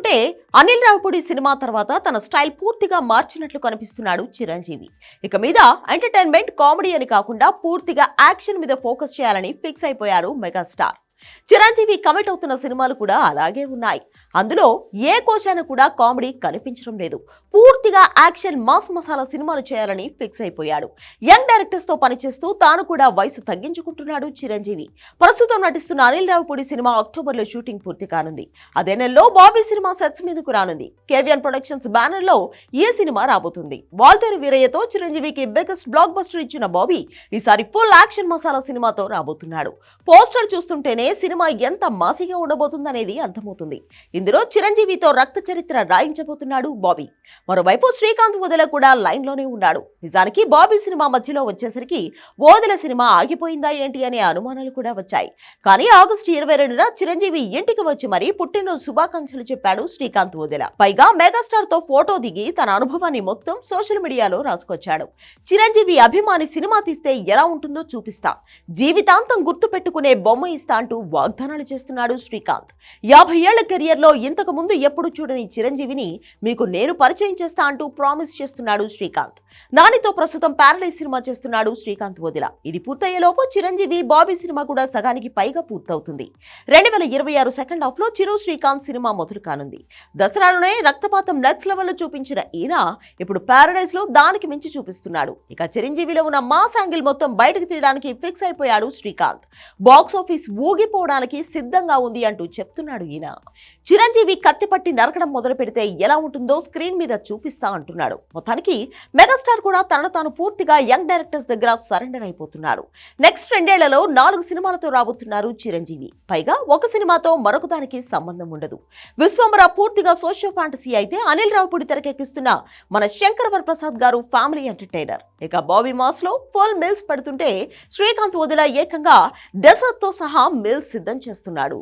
అంటే అనిల్ రావుపూడి సినిమా తర్వాత తన స్టైల్ పూర్తిగా మార్చినట్లు కనిపిస్తున్నాడు చిరంజీవి. ఇక మీద ఎంటర్టైన్మెంట్ కామెడీ అని కాకుండా పూర్తిగా యాక్షన్ మీద ఫోకస్ చేయాలని ఫిక్స్ అయిపోయారు మెగాస్టార్. చిరంజీవి కమిట్ అవుతున్న సినిమాలు కూడా అలాగే ఉన్నాయి. అందులో ఏ కోశాన కూడా కామెడీ కనిపించడం లేదు. పూర్తిగా యాక్షన్ మాస్ మసాలా సినిమాలు చేయాలని ఫిక్స్ అయిపోయాడు. యంగ్ డైరెక్టర్స్తో పనిచేస్తూ తాను కూడా వయసు తగ్గించుకుంటున్నాడు చిరంజీవి. ప్రస్తుతం నటిస్తున్న అనిల్ రావుపూడి సినిమా అక్టోబర్లో షూటింగ్ పూర్తి కానుంది. అదే నెలలో బాబీ సినిమా సెట్స్ మీదకు రానుంది. కేవిఎన్ ప్రొడక్షన్స్ బ్యానర్లో ఈ సినిమా రాబోతుంది. వాల్తేరు వీరయ్యతో చిరంజీవికి బిగ్గెస్ట్ బ్లాక్ బస్టర్ ఇచ్చిన బాబీ ఈసారి ఫుల్ యాక్షన్ మసాలా సినిమాతో రాబోతున్నాడు. పోస్టర్ చూస్తుంటేనే సినిమా ఎంత మాసిగా ఉండబోతుందనేది అర్థమవుతుంది. ఇందులో చిరంజీవితో రక్త చరిత్ర రాయించబోతున్నాడు బాబీ. మరోవైపు శ్రీకాంత్ వదల కూడా లైన్లోనే ఉన్నాడు. నిజానికి బాబీ సినిమా మధ్యలో వచ్చేసరికి ఓదెల సినిమా ఆగిపోయిందా ఏంటి అనే అనుమానాలు కూడా వచ్చాయి. కానీ ఆగస్టు ఇరవై రెండున చిరంజీవి ఇంటికి వచ్చి మరీ పుట్టినరోజు శుభాకాంక్షలు చెప్పాడు శ్రీకాంత్ వదల పైగా మెగాస్టార్తో ఫోటో దిగి తన అనుభవాన్ని మొత్తం సోషల్ మీడియాలో రాసుకొచ్చాడు. చిరంజీవి అభిమాని సినిమా తీస్తే ఎలా ఉంటుందో చూపిస్తా. జీవితాంతం గుర్తు పెట్టుకునే బొమ్మ ఇస్తా అంటూ వాగ్దానాలు చేస్తున్నాడు శ్రీకాంత్. యాభై ఏళ్ళ కెరియర్లో ఇంతకు ముందు ఎప్పుడు చూడని చిరంజీవిని మీకు నేను పరిచయం చేస్తా అంటూ ప్రామిస్ చేస్తున్నాడు శ్రీకాంత్. నానితో ప్రస్తుతం ప్యారడైజ్ సినిమా చేస్తున్నాడు శ్రీకాంత్ వదిల. ఇది పూర్తయ్యేలోపు చిరంజీవి బాబీ సినిమా కూడా సగానికి పైగా పూర్తవుతుంది. రెండు వేల ఇరవై ఆరు సెకండ్ హాఫ్లో చిరు శ్రీకాంత్ సినిమా మొదలు కానుంది. దసరాలోనే రక్తపాతం నెక్స్ట్ లెవెల్లో చూపించిన ఈయన ఇప్పుడు ప్యారడైజ్లో దానికి మించి చూపిస్తున్నాడు. ఇక చిరంజీవిలో ఉన్న మాస్ యాంగిల్ మొత్తం బయటకు తీయడానికి ఫిక్స్ అయిపోయాడు శ్రీకాంత్. బాక్స్ ఆఫీస్ ఊగి ఊగిపోవడానికి సిద్ధంగా ఉంది అంటూ చెప్తున్నాడు ఈయన. చిరంజీవి కత్తిపట్టి నరకడం మొదలు పెడితే ఎలా ఉంటుందో స్క్రీన్ మీద చూపిస్తా అంటున్నాడు. మొత్తానికి మెగాస్టార్ కూడా తనను తాను పూర్తిగా యంగ్ డైరెక్టర్స్ దగ్గర సరెండర్ అయిపోతున్నాడు నెక్స్ట్ రెండేళ్ళలో నాలుగు సినిమాలతో రాబోతున్నారు చిరంజీవి. పైగా ఒక సినిమాతో మరొక దానికి సంబంధం ఉండదు. విశ్వంబర పూర్తిగా సోషియో ఫాంటసీ అయితే అనిల్ రావుపూడి తెరకెక్కిస్తున్న మన శంకర్ వరప్రసాద్ గారు ఫ్యామిలీ ఎంటర్టైనర్. ఇక బాబీ మాస్లో ఫుల్ మిల్స్ పెడుతుంటే శ్రీకాంత్ వదిలా ఏకంగా డెసర్ట్తో సహా మిల్స్ సిద్ధం చేస్తున్నాడు.